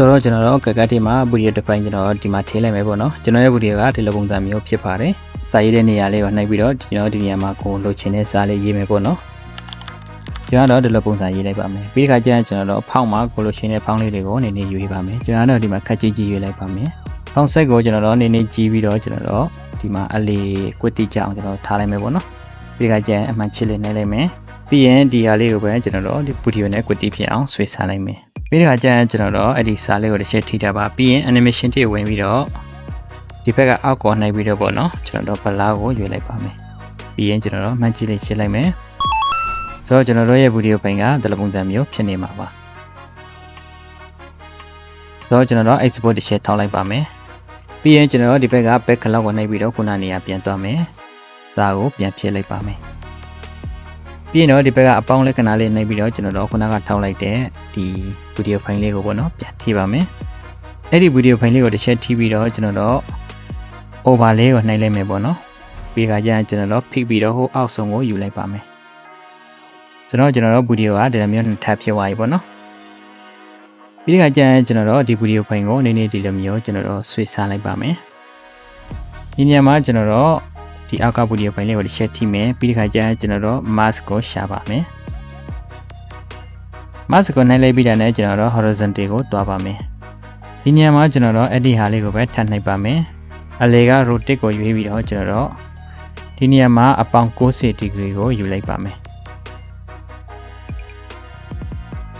ဆိုတော့ကျွန်တော်တို့ကကတ်တီမှာဗီဒီယိုတစ်ပိုင်းကျွန်တော်ဒီမှာထည့်လိုက်မယ်ပေါ့နော်ကျွန်တော်ရဲ့ဗီဒီယိုကဒီလိုပုံစံမျိုးဖြစ်ပါတယ်စာရေးတဲ့နေရာလေးကိုနှိပ်ပြီးတော့ကျွန်တော်ဒီနေရာမှာကိုလိုချင်တဲ့စာလေးရေးမယ်ပေါ့နော်ကျွန်တော်တို့ဒီလိုပုံစံရေးလိုက်ပါမယ်ပြီးဒီခါကျရင်ကျွန်တော်တို့ဖောက်မှာကိုလိုချင်တဲ့ဖောင်းလေးတွေကိုနေနေယူရေးပါမယ်ကျွန်တော်တို့ဒီမှာခက်ကြီးကြီးရေးလိုက်ပါမယ်ဖောင်းဆက်ကိုကျွန်တော်တို့နေနေကြီးပြီးတော့ကျွန်တော်တို့ဒီမှာအလေးကွက်တိကြအောင်ကျွန်တော်ထားလိုက်မယ်ပေါ့နော်ပြီးဒီခါကျရင်အမှန်ချစ်လေးနှိပ်လိုက်မယ်ပြီးရင်ဒီဟာလေးကိုပဲကျွန်တော်တို့ဒီဗီဒီယိုနဲ့ကွက်တိဖြစ်အောင်ဆွဲစားလိုက်မယ် ပြီးတဲ့အခါကျရင်ကျွန်တော်တို့အဲ့ဒီစာလေးကိုတစ်ချက်ထိတာပါပြီးရင် animation တွေဝင်ပြီးတော့ဒီဘက်ကအောက်ကောနှိုက်ပြီးတော့ပေါ့နော်ကျွန်တော်တို့ဘလားကိုရွေးလိုက်ပါမယ်ပြီးရင်ကျွန်တော်တို့မှန်ကြည့်လေးရှင်းလိုက်မယ်ဆိုတော့ကျွန်တော်တို့ရဲ့ဗီဒီယိုပိုင်းကဒီလိုပုံစံမျိုးဖြစ်နေမှာပါဆိုတော့ကျွန်တော်တို့ export တစ်ချက်ထောက်လိုက်ပါမယ်ပြီးရင်ကျွန်တော်တို့ဒီဘက်က back cloud ကိုနှိုက်ပြီးတော့ခုနနေရာပြန်သွားမယ်စာကိုပြန်ဖြည့်လိုက်ပါမယ် ပြီးရင်တော့ဒီဘက်ကအပေါင်းလက္ခဏာလေးနှိပ်ပြီးတော့ကျွန်တော်တို့ခုနကထောက်လိုက်တဲ့ဒီဗီဒီယိုဖိုင်လေးကိုပေါ့နော်ပြန်ထိပါမယ်အဲ့ဒီဗီဒီယိုဖိုင်လေးကိုတစ်ချက်ထိပြီးတော့ကျွန်တော်တို့ over လေးကိုနှိပ်လိုက်မယ်ပေါ့နော်ပြီးခါကျရင်ကျွန်တော်တို့ဖိပြီးတော့ဟိုအောက်ဆုံးကိုယူလိုက်ပါမယ်ဆိုတော့ကျွန်တော်တို့ဗီဒီယိုကဒီလိုမျိုးနှစ်ထပ်ဖြစ်သွားပြီပေါ့နော်ပြီးခါကျရင်ကျွန်တော်တို့ဒီဗီဒီယိုဖိုင်ကိုအနေနဲ့ဒီလိုမျိုးကျွန်တော်တို့ဆွဲစားလိုက်ပါမယ်ဒီနေရာမှာကျွန်တော်တို့ ဒီအောက်ကဗီဒီယိုဖိုင်လေးကိုတစ်ချက်ထိမယ်ပြီးဒီခါကျရင်ကျွန်တော်တို့ mask ကိုရှာပါမယ် mask ကိုနှိုက်လိုက်ပြီးတာနဲ့ကျွန်တော်တို့ horizontal ကိုတွားပါမယ်ဒီနေရာမှာကျွန်တော်တို့အဲ့ဒီဟာလေးကိုပဲထပ်နှိုက်ပါမယ်အလေက rotate ကိုရွေးပြီးတော့ကျွန်တော်တို့ဒီနေရာမှာအပေါင်း90 degree ကိုယူလိုက်ပါမယ်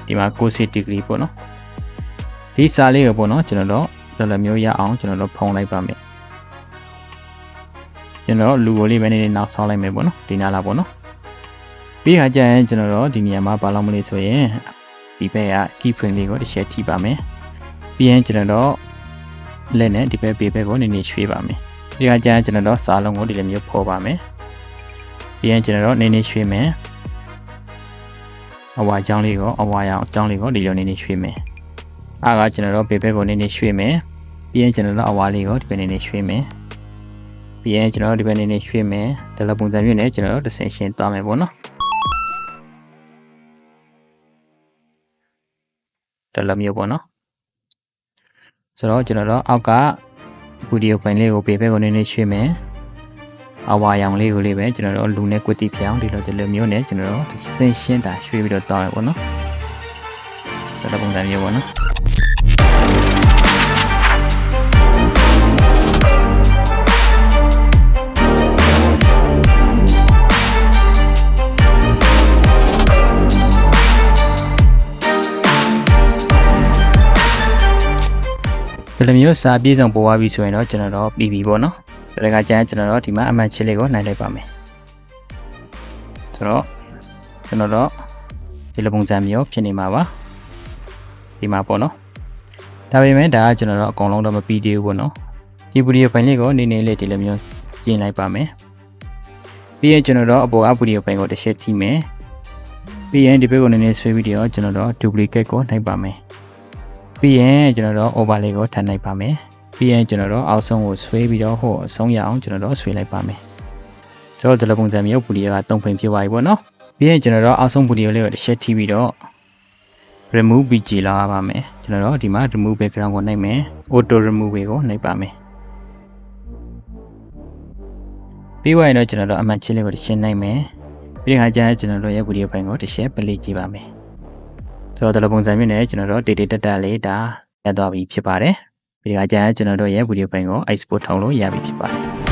ဒီမှာ90 degree ပေါ့နော်ဒီစာလေးကိုပေါ့နော်ကျွန်တော်တို့တော်တော်မျိုးရအောင်ကျွန်တော်တို့ဖုံးလိုက်ပါမယ် ကျွန်တော်တို့လူကိုလေးပဲနေနေနောက်ဆောင်းလိုက်မယ်ပေါ့နော်ဒီနားလာပေါ့နော်ပြီးခါကျရင်ကျွန်တော်တို့ဒီနေရာမှာပါလောက်မလို့ဆိုရင်ဒီဘက်က key frame လေးကိုတစ်ချက်ထိပါမယ်ပြီးရင်ကျွန်တော်တို့လက်နဲ့ဒီဘက်ပေဘက်ကိုနေနေရွှေ့ပါမယ်ဒီခါကျရင်ကျွန်တော်တို့စာလုံးကိုဒီလိုမျိုးဖော်ပါမယ်ပြီးရင်ကျွန်တော်တို့နေနေရွှေ့မယ်အဝါအကြောင်းလေးကိုအဝါရောင်အကြောင်းလေးကိုဒီလိုနေနေရွှေ့မယ်အားကကျွန်တော်တို့ပေဘက်ကိုနေနေရွှေ့မယ်ပြီးရင်ကျွန်တော်တို့အဝါလေးကိုဒီဘက်နေနေရွှေ့မယ် ပြီးရင်ကျွန်တော်တို့ဒီဘက်နေနေရွှေ့မယ်ဒီလိုပုံစံမျိုးနဲ့ကျွန်တော်တို့တစ်ဆင့်ရှင်းသွားမယ်ပေါ့နော်ဒီလိုမျိုးပေါ့နော်ဆိုတော့ကျွန်တော်တို့အောက်ကဗီဒီယိုဖိုင်လေးကိုပေဘက်ကိုနေနေရွှေ့မယ်အဝါရောင်လေးကိုလေးပဲကျွန်တော်တို့လူနဲ့ကွက်တိဖြောင်းဒီလိုဒီလိုမျိုးနဲ့ကျွန်တော်တို့ဆင်းရှင်းတာရွှေ့ပြီးတော့တောင်းရပေါ့နော်ဒီလိုပုံစံမျိုးပေါ့နော် ဒီလိုမျိုးစာပြေဆုံးပေါ်သွားပြီဆိုရင်တော့ကျွန်တော်တို့ပြီးပြီပေါ့နော်ဒါကကျရင်ကျွန်တော်တို့ဒီမှာအမှန်ချစ်လေးကိုနိုင်လိုက်ပါမယ်ဆိုတော့ကျွန်တော်တို့ဒီလိုပုံစံမျိုးဖြစ်နေမှာပါဒီမှာပေါ့နော်ဒါပေမဲ့ဒါကကျွန်တော်တို့အကုန်လုံးတော့မပြီးသေးဘူးပေါ့နော်ဒီဗီဒီယိုဖိုင်လေးကိုနေနေလေးဒီလိုမျိုးကျင်းလိုက်ပါမယ်ပြီးရင်ကျွန်တော်တို့အပေါ်ကဗီဒီယိုဖိုင်ကိုတစ်ချက်ထိမယ်ပြီးရင်ဒီဘက်ကိုနေနေဆွဲပြီးတော့ကျွန်တော်တို့ duplicate ကိုနှိပ်ပါမယ် ပြီးရင်ကျွန်တော်တို့ overlay ကိုထပ်လိုက်ပါမယ်ပြီးရင်ကျွန်တော်တို့အောက်ဆုံးကိုဆွဲပြီးတော့ဟိုအဆုံးရအောင်ကျွန်တော်တို့ဆွဲလိုက်ပါမယ်ကျွန်တော်ဒီလိုပုံစံမျိုးပူလီက3ဖိန်ဖြစ်သွားပြီပေါ့နော်ပြီးရင်ကျွန်တော်တို့အောက်ဆုံးပူလီလေးကိုတစ်ချက်ထိပြီးတော့ remove bg လာပါမယ်ကျွန်တော်တို့ဒီမှာ remove background ကိုနှိပ်မယ် auto remove ကိုနှိပ်ပါမယ်ပြီးသွားရင်တော့ကျွန်တော်တို့အမှန်ချင်းလေးကိုတစ်ချက်နှိပ်မယ်ပြီးတဲ့အခါကျရင်ကျွန်တော်တို့ရဲ့ဗီဒီယိုဖိုင်ကိုတစ်ချက် play ကြည့်ပါမယ် ဆိုတော့ဒီလိုပုံစံမျိုးနဲ့ကျွန်တော်တို့ data data လေးဒါရသွားပြီဖြစ်ပါတယ်။ဒီကကြာကျွန်တော်တို့ရဲ့ဗီဒီယိုပိုင်းကို export ထောင်လို့ရပြီဖြစ်ပါတယ်။